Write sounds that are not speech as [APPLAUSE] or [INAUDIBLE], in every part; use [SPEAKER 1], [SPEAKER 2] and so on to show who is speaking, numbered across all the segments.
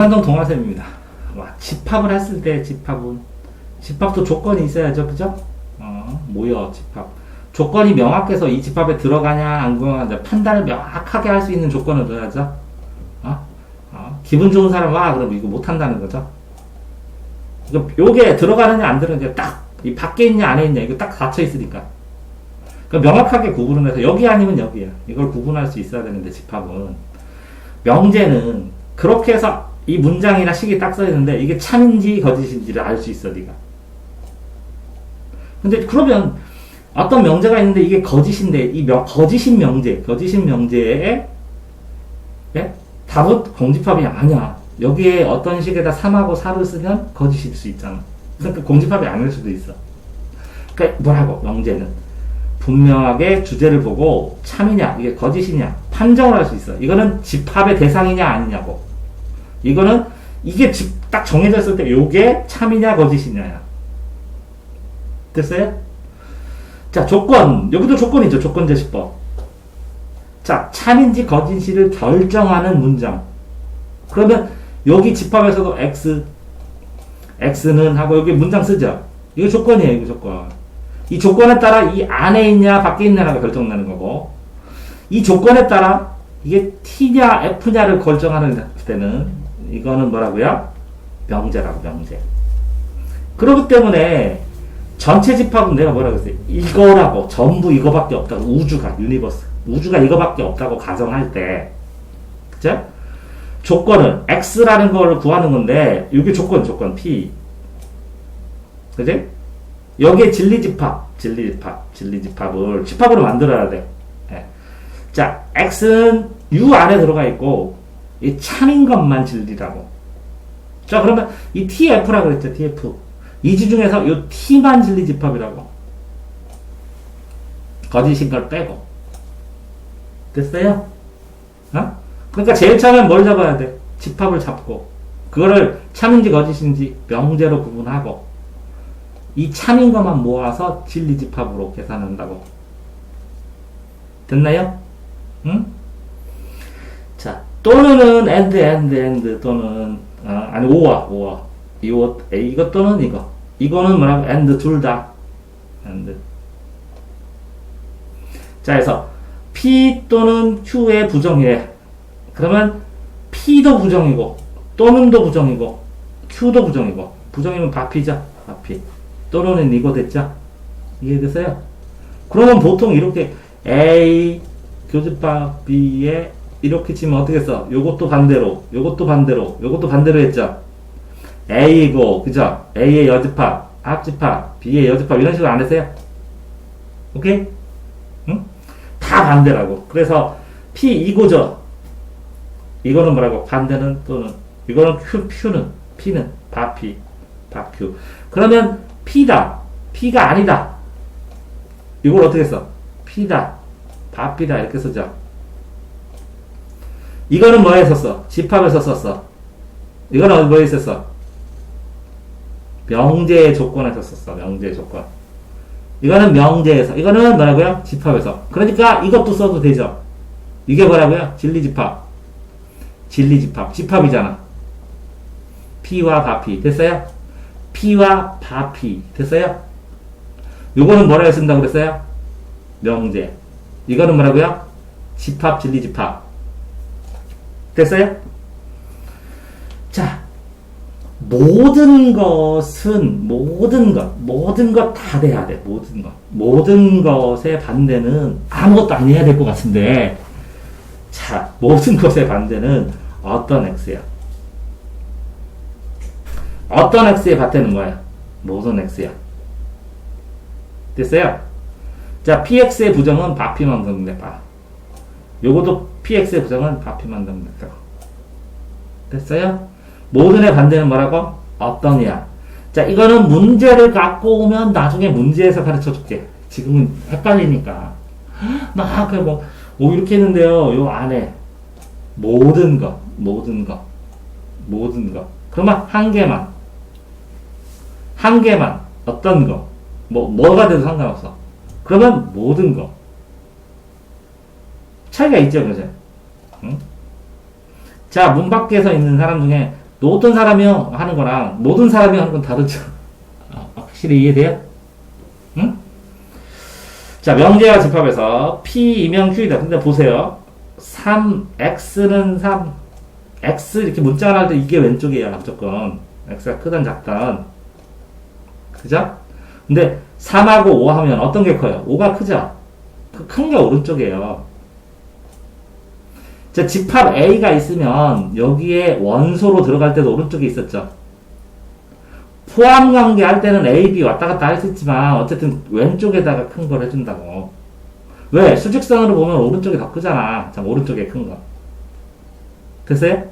[SPEAKER 1] 한동 동화쌤입니다. 와, 집합을 했을 때 집합은 집합도 조건이 있어야죠, 그죠? 어, 모여 집합. 조건이 명확해서 이 집합에 들어가냐 안 들어가냐 판단을 명확하게 할 수 있는 조건을 넣어야죠. 어? 어, 기분 좋은 사람 와 그럼 이거 못 한다는 거죠. 이거 요게 들어가느냐 안 들어가느냐 딱이 밖에 있냐 안에 있냐 이거 딱 닫혀 있으니까. 그러니까 명확하게 구분을 해서 여기 아니면 여기야. 이걸 구분할 수 있어야 되는데 집합은 명제는 그렇게 해서 이 문장이나 식이 딱 써 있는데 이게 참인지 거짓인지를 알 수 있어 네가. 근데 그러면 어떤 명제가 있는데 이게 거짓인데 이 명, 거짓인 명제, 거짓인 명제에 예? 답은 공집합이 아니야. 여기에 어떤 식에다 3하고 4를 쓰면 거짓일 수 있잖아. 그러니까 공집합이 아닐 수도 있어. 그러니까 뭐라고 명제는 분명하게 주제를 보고 참이냐 이게 거짓이냐 판정을 할 수 있어. 이거는 집합의 대상이냐 아니냐고. 이거는 이게 집딱 정해졌을 때 요게 참이냐 거짓이냐야. 됐어요? 자 조건 여기도 조건이죠 조건 제시법. 자 참인지 거짓인지를 결정하는 문장. 그러면 여기 집합에서도 x x는 하고 여기 문장 쓰죠. 이거 조건이에요 이거 조건. 이 조건에 따라 이 안에 있냐 밖에 있냐가 결정나는 거고 이 조건에 따라 이게 t냐 f냐를 결정하는 때는 이거는 뭐라고요? 명제라고 명제. 그렇기 때문에 전체 집합은 내가 뭐라고 했어요? 이거라고 전부 이거밖에 없다고 우주가 유니버스 우주가 이거밖에 없다고 가정할 때 그죠? 조건은 x라는 걸 구하는 건데 이게 조건 조건 p 그지? 여기에 진리 집합, 진리 집합, 진리 집합을 집합으로 만들어야 돼. 예. 자, x는 u 안에 들어가 있고 이 참인 것만 진리라고. 자, 그러면 이 tf라고 그랬죠, tf. 이주 중에서 이 t만 진리 집합이라고. 거짓인 걸 빼고. 됐어요? 어? 그러니까 제일 처음엔 뭘 잡아야 돼? 집합을 잡고 그거를 참인지 거짓인지 명제로 구분하고 이 참인 것만 모아서 진리 집합으로 계산한다고. 됐나요? 응? 자, 또는 and, and, and 또는 어, 아니 오와 오와. 이거 이거 또는 이거. 이거는 뭐라고? and 둘 다. and. 자 그래서 p 또는 q의 부정이래 그러면 p도 부정이고 또는도 부정이고 q도 부정이고. 부정이면 바피죠 바피. 또는 이거 됐죠? 이해됐어요? 그러면 보통 이렇게 A 교집합 B에 이렇게 치면 어떻게 써? 요것도 반대로, 요것도 반대로, 요것도 반대로 했죠? A이고, 그죠? A의 여집합, 합집합, B의 여집합 이런 식으로 안 했어요? 오케이? 응? 다 반대라고. 그래서 P 이고죠? 이거는 뭐라고? 반대는 또는 이거는 Q, Q는 P는 바피, 바Q. 그러면 P다. P가 아니다. 이걸 어떻게 써? P다. 바피다. 이렇게 쓰죠. 이거는 뭐에 썼어? 집합에서 썼어. 이거는 뭐에 썼어? 명제의 조건에서 썼어. 명제의 조건. 이거는 명제에서. 이거는 뭐라고요? 집합에서. 그러니까 이것도 써도 되죠. 이게 뭐라고요? 진리집합. 진리집합. 집합이잖아. P와 바피. 됐어요? P와 바피. 됐어요? 요거는 뭐라고 쓴다고 그랬어요? 명제. 이거는 뭐라고요? 집합, 진리집합. 됐어요? 자, 모든 것은, 모든 것, 모든 것 다 돼야 돼, 모든 것. 모든 것의 반대는 아무것도 아니어야 될 것 같은데, 자, 모든 것의 반대는 어떤 x야? 어떤 x에 받대는 거야? 모든 x야. 됐어요? 자, px의 부정은 바피만 등대파. 요것도 px의 부정은 바피만 등대파. 됐어요? 모든의 반대는 뭐라고? 어떤이야. 자, 이거는 문제를 갖고 오면 나중에 문제에서 가르쳐 줄게. 지금은 헷갈리니까. [GASPS] 막, 그 뭐, 오, 이렇게 했는데요. 요 안에. 모든 것, 모든 것, 모든 것. 그러면 한 개만. 한 개만. 어떤 거. 뭐, 뭐가 돼도 상관없어. 그러면 모든 거. 차이가 있죠, 그죠? 응? 자, 문 밖에서 있는 사람 중에 어떤 사람이 하는 거랑 모든 사람이 하는 건 다르죠. 아, 확실히 이해돼요? 응? 자, 명제와 집합에서 P이면 Q이다. 근데 보세요. 3X는 3. X 이렇게 문자가 나올 때 이게 왼쪽이에요. 무조건. X가 크든 작든. 그죠? 근데 3하고 5 하면 어떤 게 커요? 5가 크죠? 그큰게 오른쪽이에요. 자, 집합 A가 있으면 여기에 원소로 들어갈 때도 오른쪽에 있었죠. 포함 관계 할 때는 A, B 왔다 갔다 할 수 있지만 어쨌든 왼쪽에다가 큰 걸 해준다고. 왜? 수직선으로 보면 오른쪽이 더 크잖아. 자, 오른쪽에 큰 거. 됐어요?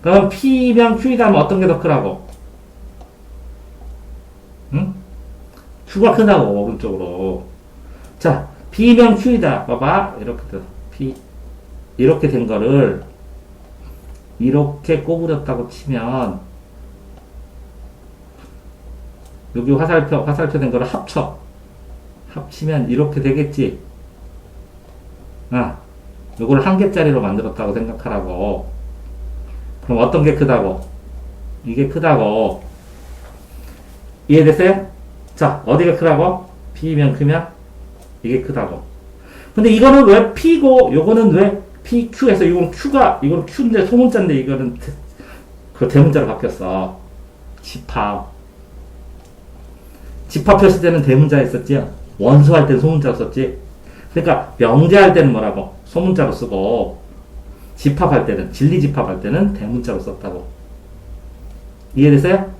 [SPEAKER 1] 그럼 P면 Q이다 하면 어떤 게 더 크라고? 응? Q가 크다고, 오른쪽으로. 자, B면 Q이다. 봐봐. 이렇게 돼. P. 이렇게 된 거를 이렇게 꼬부렸다고 치면 여기 화살표, 화살표 된 거를 합쳐. 합치면 이렇게 되겠지. 아, 요걸 한 개짜리로 만들었다고 생각하라고. 그럼 어떤 게 크다고? 이게 크다고. 이해됐어요? 자, 어디가 크다고? B면 크면? 이게 크다고. 근데 이거는 왜 P고, 요거는 왜 PQ에서 이건 Q가, 이거는 Q인데 소문자인데 이거는 대- 그 대문자로 바뀌었어. 집합. 집합 표시 때는 대문자 했었지. 원소할 때는 소문자로 썼지. 그러니까 명제할 때는 뭐라고? 소문자로 쓰고 집합할 때는 진리 집합할 때는 대문자로 썼다고. 이해됐어요?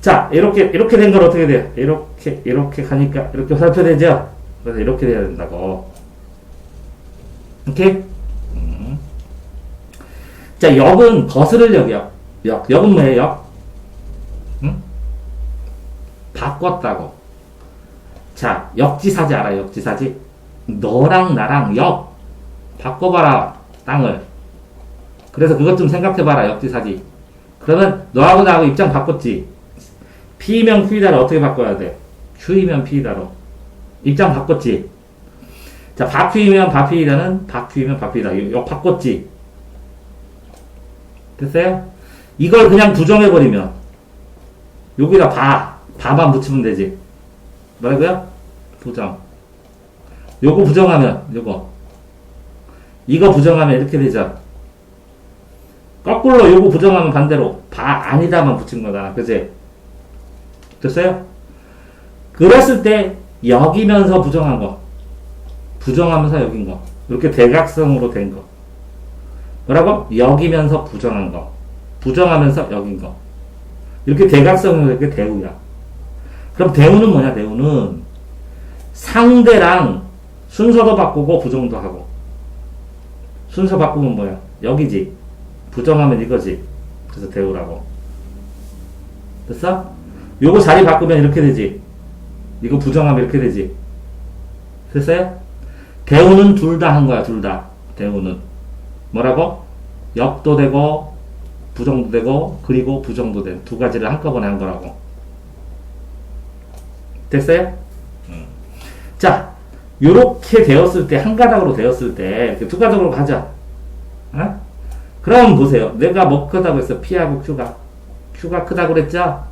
[SPEAKER 1] 자, 이렇게 이렇게 된 걸 어떻게 돼요? 이렇게 이렇게 가니까 이렇게 살펴되죠? 그래서 이렇게 돼야 된다고. 오케이? 음. 자, 역은 거스를 역이요. 역. 역은 뭐예요? 역? 응? 바꿨다고. 자, 역지사지 알아요? 역지사지? 너랑 나랑 역. 바꿔봐라. 땅을. 그래서 그것 좀 생각해봐라. 역지사지. 그러면 너하고 나하고 입장 바꿨지? P면 Q이다를 어떻게 바꿔야 돼? Q이면 P이다로. 입장 바꿨지? 자, 바퀴이면 바퀴이다는 바퀴이면 바퀴이다. 이거 바꿨지? 됐어요? 이걸 그냥 부정해버리면, 여기다 바, 바만 붙이면 되지. 뭐라고요? 부정. 요거 부정하면, 요거. 이거 부정하면 이렇게 되죠. 거꾸로 요거 부정하면 반대로, 바, 아니다만 붙인 거다. 그지? 됐어요? 그랬을 때, 여기면서 부정한 거. 부정하면서 여긴 거. 이렇게 대각선으로 된 거. 뭐라고? 여기면서 부정한 거. 부정하면서 여긴 거. 이렇게 대각선으로 이렇게 대우야. 그럼 대우는 뭐냐, 대우는 상대랑 순서도 바꾸고 부정도 하고. 순서 바꾸면 뭐야? 여기지. 부정하면 이거지. 그래서 대우라고. 됐어? 요거 자리 바꾸면 이렇게 되지. 이거 부정하면 이렇게 되지. 됐어요? 대우는 둘 다 한 거야, 둘 다. 대우는. 뭐라고? 역도 되고, 부정도 되고, 그리고 부정도 된두 가지를 한꺼번에 한 거라고. 됐어요? 음. 자, 요렇게 되었을 때, 한 가닥으로 되었을 때, 두 가닥으로 가자. 어? 그럼 보세요. 내가 뭐 크다고 했어? P하고 Q가. Q가 크다고 그랬죠?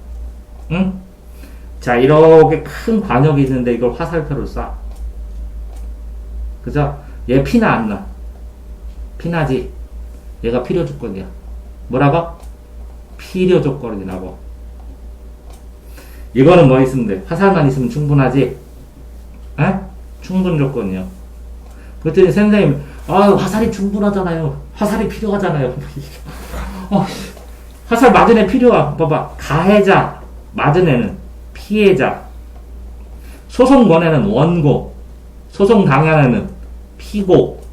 [SPEAKER 1] 응? 자, 이렇게 큰 관역이 있는데 이걸 화살표를 쏴. 그죠? 얘 피나 안 나? 피나지? 얘가 필요 조건이야. 뭐라고? 필요 조건이라고. 이거는 뭐 있으면 돼? 화살만 있으면 충분하지? 에? 충분 조건이요. 그랬더니 선생님, 아, 화살이 충분하잖아요. 화살이 필요하잖아요. [LAUGHS] 어, 화살 맞은 애 필요하. 봐봐. 가해자, 맞은 애는 피해자. 소송 권에는 원고. 소송 당한 애는 피고.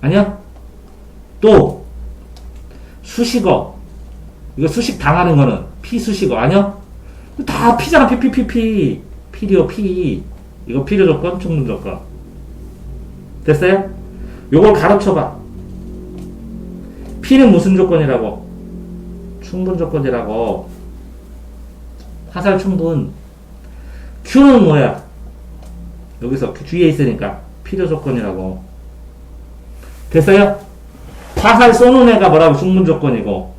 [SPEAKER 1] 아니야? 또, 수식어. 이거 수식 당하는 거는 피수식어. 아니야? 다 피잖아. 피, 피, 피, 피. 필요, 피. 이거 필요 조건, 충분 조건. 됐어요? 요걸 가르쳐봐. P는 무슨 조건이라고? 충분 조건이라고. 화살 충분. Q는 뭐야? 여기서 뒤에 있으니까 필요 조건이라고. 됐어요? 화살 쏘는 애가 뭐라고? 충분 조건이고.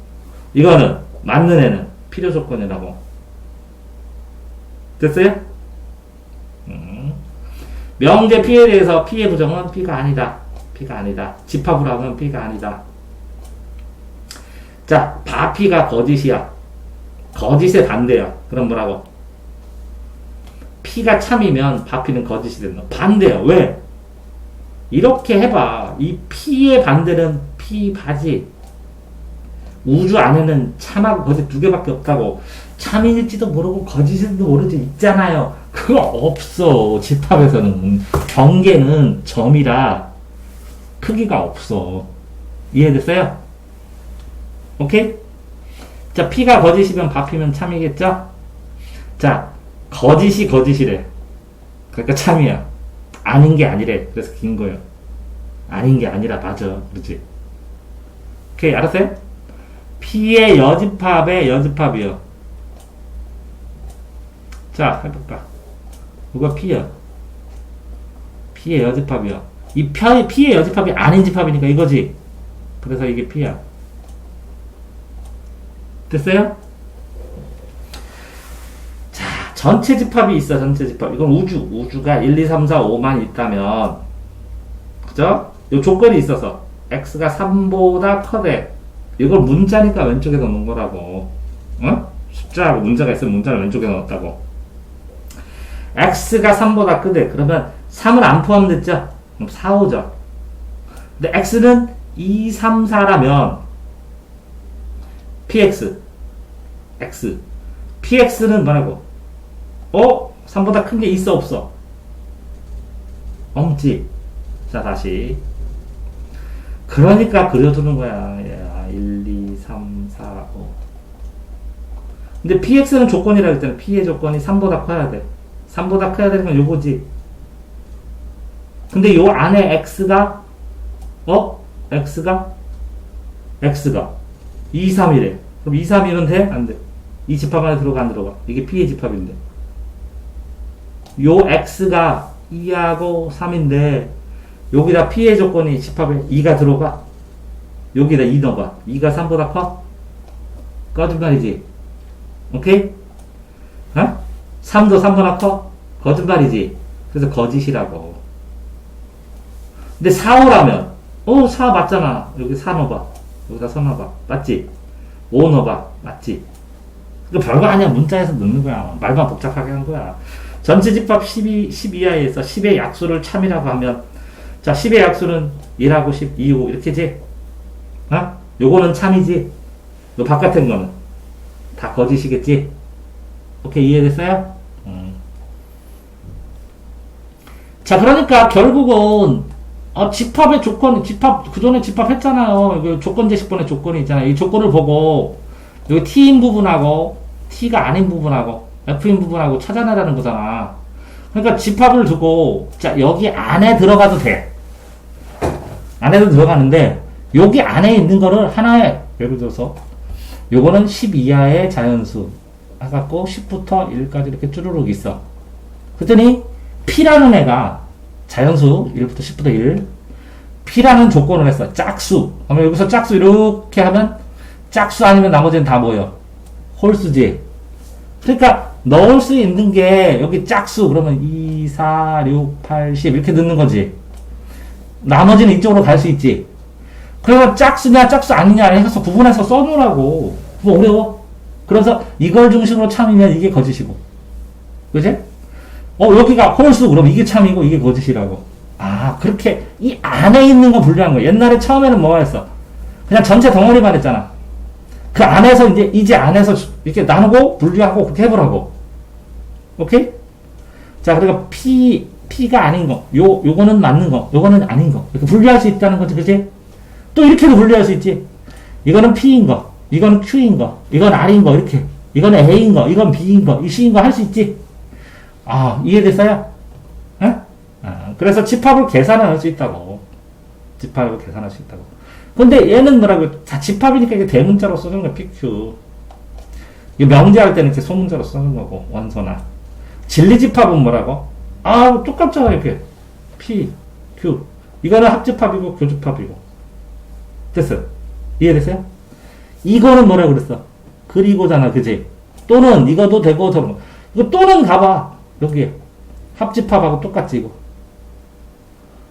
[SPEAKER 1] 이거는 맞는 애는 필요 조건이라고. 됐어요? 음. 명제 P에 대해서 P의 부정은 P가 아니다. P가 아니다. 집합을 하면 P가 아니다. 자, 바피가 거짓이야. 거짓의 반대야. 그럼 뭐라고? P가 참이면 바피는 거짓이 된다. 반대야. 왜? 이렇게 해봐. 이 P의 반대는 P 바지. 우주 안에는 참하고 거짓 두 개밖에 없다고. 참일지도 모르고 거짓일지도 모르지 있잖아요. 그거 없어. 집합에서는. 경계는 점이라 크기가 없어. 이해됐어요? 오케이? 자, P가 거짓이면 바피면 참이겠죠? 자, 거짓이 거짓이래. 그러니까 참이야. 아닌 게 아니래. 그래서 긴 거예요. 아닌 게 아니라 맞아. 그렇지? 오케이, 알았어요? P의 여집합의 여집합이요. 자, 해볼까? 누가 P야? P의 여집합이야. 이 P의, P의 여집합이 아닌 집합이니까 이거지. 그래서 이게 P야. 됐어요? 자, 전체 집합이 있어, 전체 집합. 이건 우주. 우주가 1, 2, 3, 4, 5만 있다면, 그죠? 요 조건이 있어서, x가 3보다 커대. 이걸 문자니까 왼쪽에 넣는 거라고. 어? 숫자하고 문자가 있으면 문자를 왼쪽에 넣었다고. x가 3보다 크대. 그러면 3은 안 포함됐죠? 그럼 4, 5죠. 근데 x는 2, 3, 4라면, px, x. px는 뭐라고? 어? 3보다 큰 게 있어, 없어? 없지. 자, 다시. 그러니까 그려두는 거야. 야, 1, 2, 3, 4, 5. 근데 px는 조건이라 했잖아. p의 조건이 3보다 커야 돼. 3보다 커야 되는 건 요거지. 근데 요 안에 x가, 어? x가? x가. 2, 3이래. 그럼 2, 3이면 돼? 안 돼. 이 집합 안에 들어가, 안 들어가? 이게 P의 집합인데. 요 X가 2하고 3인데, 여기다 P의 조건이 집합에 2가 들어가? 여기다 2 넣어봐. 2가 3보다 커? 거짓말이지. 오케이? 어? 3도 3보다 커? 거짓말이지. 그래서 거짓이라고. 근데 4, 5라면, 어, 4 맞잖아. 여기 4 넣어봐. 여기다 써 넣어봐. 맞지? 5 넣어봐. 맞지? 이거 별거 아니야. 문자에서 넣는 거야. 말만 복잡하게 한 거야. 전체 집합 12, 12하에서 10의 약수를 참이라고 하면, 자, 10의 약수는 1하고 10, 2고, 이렇게지? 어? 요거는 참이지? 요 바깥에 거는. 다 거짓이겠지? 오케이, 이해됐어요? 음. 자, 그러니까 결국은, 어, 집합의 조건, 집합, 그 전에 집합했잖아요. 이거 조건 제시권의 조건이 있잖아요. 이 조건을 보고, 여기 T인 부분하고, T가 아닌 부분하고, F인 부분하고 찾아내라는 거잖아. 그러니까 집합을 두고, 자, 여기 안에 들어가도 돼. 안에도 들어가는데, 여기 안에 있는 거를 하나에, 예를 들어서, 요거는 10 이하의 자연수. 해갖고, 10부터 1까지 이렇게 쭈루룩 있어. 그랬더니, P라는 애가, 자연수 1부터 10부터 1 P라는 조건을 했어. 짝수. 그러면 여기서 짝수 이렇게 하면 짝수 아니면 나머지는 다 뭐예요? 홀수지. 그러니까 넣을 수 있는 게 여기 짝수 그러면 2, 4, 6, 8, 10 이렇게 넣는 거지. 나머지는 이쪽으로 갈 수 있지. 그러면 짝수냐 짝수 아니냐 해서 구분해서 써놓으라고. 뭐 어려워? 그래서 이걸 중심으로 참이면 이게 거짓이고. 그지? 어, 여기가 홀수, 그럼 이게 참이고 이게 거짓이라고. 아, 그렇게 이 안에 있는 거 분류한 거야. 옛날에 처음에는 뭐가 했어? 그냥 전체 덩어리만 했잖아. 그 안에서 이제, 이제 안에서 이렇게 나누고 분류하고 그렇게 해보라고. 오케이? 자, 그러니까 P, P가 아닌 거. 요, 요거는 맞는 거. 요거는 아닌 거. 이렇게 분류할 수 있다는 거지, 그지? 또 이렇게도 분류할 수 있지. 이거는 P인 거. 이건 Q인 거. 이건 R인 거. 이렇게. 이건 A인 거. 이건 B인 거. 이 C인 거 할 수 있지. 아, 이해됐어요? 에? 아, 그래서 집합을 계산할 수 있다고. 집합을 계산할 수 있다고. 근데 얘는 뭐라고, 자, 집합이니까 이게 대문자로 써준 거야, PQ. 이 명제할 때는 이렇게 소문자로 써준 거고, 원소나. 진리집합은 뭐라고? 아, 똑같잖아, 이렇게. P, Q. 이거는 합집합이고, 교집합이고. 됐어요? 이해됐어요? 이거는 뭐라 그랬어? 그리고잖아, 그지? 또는 이거도 되고 저 이거 또는 가봐 여기 합집합하고 똑같지 이거.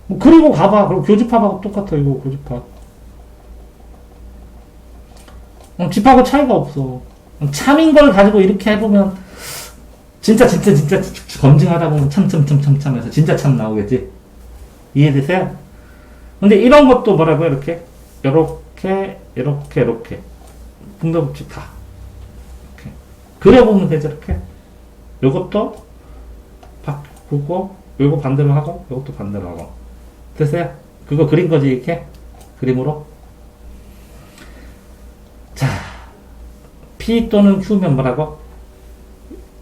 [SPEAKER 1] 뭐 그리고 가봐 그럼 교집합하고 똑같아 이거 교집합. 어, 집하고 차이가 없어. 참인 걸 가지고 이렇게 해보면 진짜 진짜 진짜 검증하다 보면 참 참 참 참 참해서 진짜 참 나오겠지. 이해되세요? 근데 이런 것도 뭐라고 이렇게? 이렇게 이렇게 이렇게. 분배 법칙 다. 이렇게. 그려보면 되죠 이렇게? 요것도 바꾸고 요거 반대로 하고 요것도 반대로 하고. 됐어요? 그거 그린 거지 이렇게? 그림으로 P 또는 Q면 뭐라고?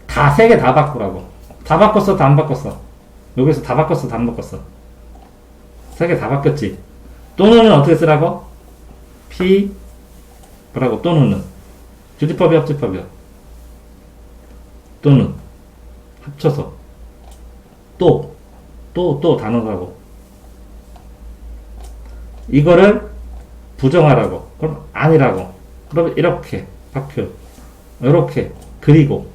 [SPEAKER 1] 다 세 개 다 바꾸라고. 다 바꿨어 다 안 바꿨어? 여기서 다 바꿨어 다 안 바꿨어? 세 개 다 바뀌었지? 또는은 어떻게 쓰라고? P 뭐라고? 또는은. 주지법이 합집법이야 또는. 합쳐서. 또. 또 또 단어라고. 이거를 부정하라고. 그럼 아니라고. 그럼 이렇게 바큐 이렇게. 그리고.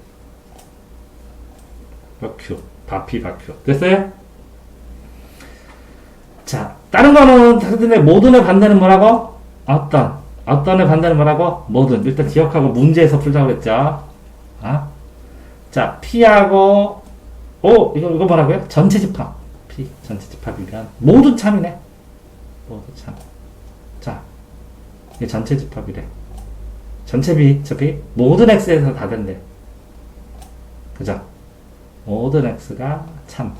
[SPEAKER 1] 바큐 바피 바큐 됐어요? 자 다른 거는 다른데 모든의 반대는 뭐라고? 어떤 어떤의 반대는 뭐라고? 모든. 일단 기억하고 문제에서 풀자고 그랬죠. 아? 자 P하고. 오 이거 이거 뭐라고요? 전체 집합. P 전체 집합이면 모두 참이네. 모두 참. 자, 이게 전체 집합이래. 전체 B, 어차피 모든 X에서 다 된대. 그죠? 모든 X가 참.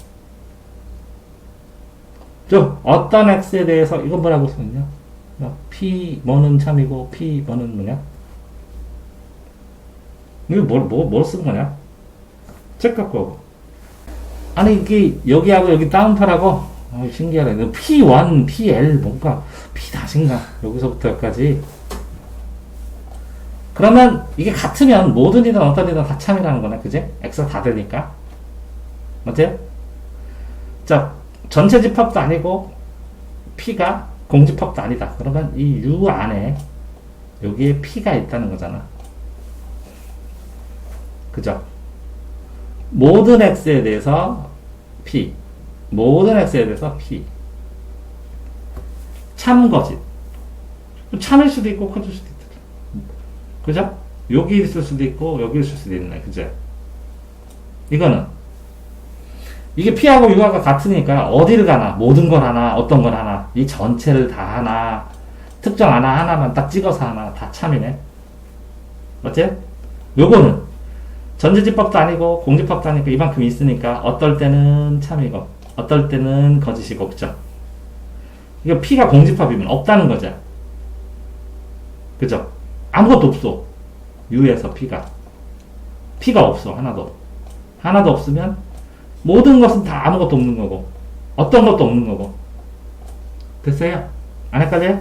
[SPEAKER 1] 좀, 어떤 X에 대해서, 이건 뭐라고 쓰냐? P, 뭐는 참이고, P, 뭐는 뭐냐? 이거 뭘, 뭐, 뭘쓴 거냐? 책 갖고 오고. 아니, 이게, 여기하고 여기 다운파라고? 어, 신기하네. P1, PL, 뭔가, P-인가? 여기서부터 여기까지. 그러면 이게 같으면 모든이든 어떤 이든 다 참이라는 거네. 그지? X가 다 되니까. 맞아요? 자, 전체 집합도 아니고, P가 공집합도 아니다. 그러면 이 U 안에 여기에 P가 있다는 거잖아. 그죠? 모든 X에 대해서 P. 모든 X에 대해서 P. 참거짓. 참일 수도 있고 커질 수도 있다. 그죠? 여기 있을 수도 있고 여기 있을 수도 있네. 그죠? 이거는 이게 P하고 U가 같으니까 어디를 가나 모든 걸 하나 어떤 걸 하나 이 전체를 다 하나 특정 하나 하나만 딱 찍어서 하나 다 참이네. 맞지? 요거는 전제집합도 아니고 공집합도 아니고 이만큼 있으니까 어떨 때는 참이고 어떨 때는 거짓이고 그죠? 이거 P가 공집합이면 없다는 거죠. 그죠? 아무것도 없어. U에서 P가. P가 없어. 하나도. 하나도 없으면 모든 것은 다 아무것도 없는 거고 어떤 것도 없는 거고 됐어요? 안 헷갈려요?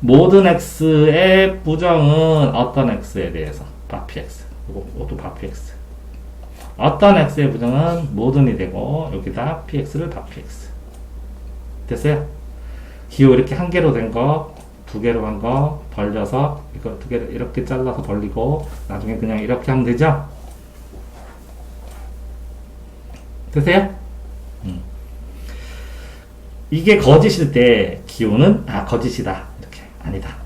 [SPEAKER 1] 모든 x의 부정은 어떤 x에 대해서 바피 x 이것도 바피 x 어떤 x의 부정은 모든이 되고 여기다 px를 바피 x 됐어요? 기호 이렇게 한 개로 된 거, 두 개로 한 거 벌려서 이거 두 개를 이렇게 잘라서 벌리고 나중에 그냥 이렇게 하면 되죠? 되세요? 음. 이게 거짓일 때 기호는 아 거짓이다 이렇게 아니다.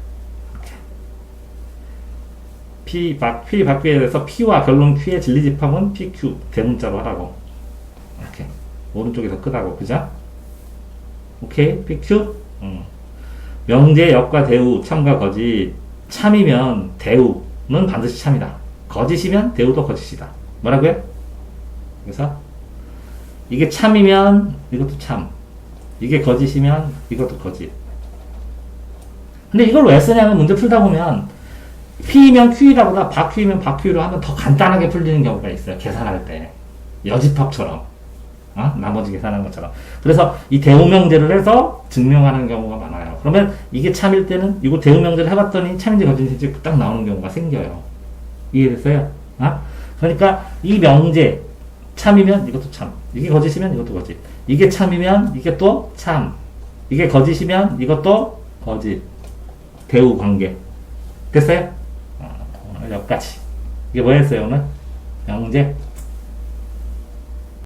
[SPEAKER 1] P 박 P 바뀌에 대해서 P와 결론 Q의 진리 집합은 PQ 대문자로 하라고 이렇게 오른쪽에서 끄다고 그죠? 오케이 PQ 음. 명제 역과 대우 참과 거짓 참이면 대우는 반드시 참이다. 거짓이면 대우도 거짓이다. 뭐라고요? 그래서 이게 참이면 이것도 참. 이게 거짓이면 이것도 거짓. 근데 이걸 왜 쓰냐면 문제 풀다 보면 P이면 Q이라보다 바Q이면 바Q로 하면 더 간단하게 풀리는 경우가 있어요. 계산할 때. 여집합처럼. 어? 나머지 계산하는 것처럼. 그래서 이 대우명제를 해서 증명하는 경우가 많아요. 그러면 이게 참일 때는 이거 대우명제를 해봤더니 참인지 거짓인지 딱 나오는 경우가 생겨요. 이해됐어요? 어? 그러니까 이 명제 참이면 이것도 참. 이게 거짓이면 이것도 거짓. 이게 참이면 이게 또 참. 이게 거짓이면 이것도 거짓. 대우 관계. 됐어요? 어, 여기까지. 이게 뭐였어요, 오늘? 영재?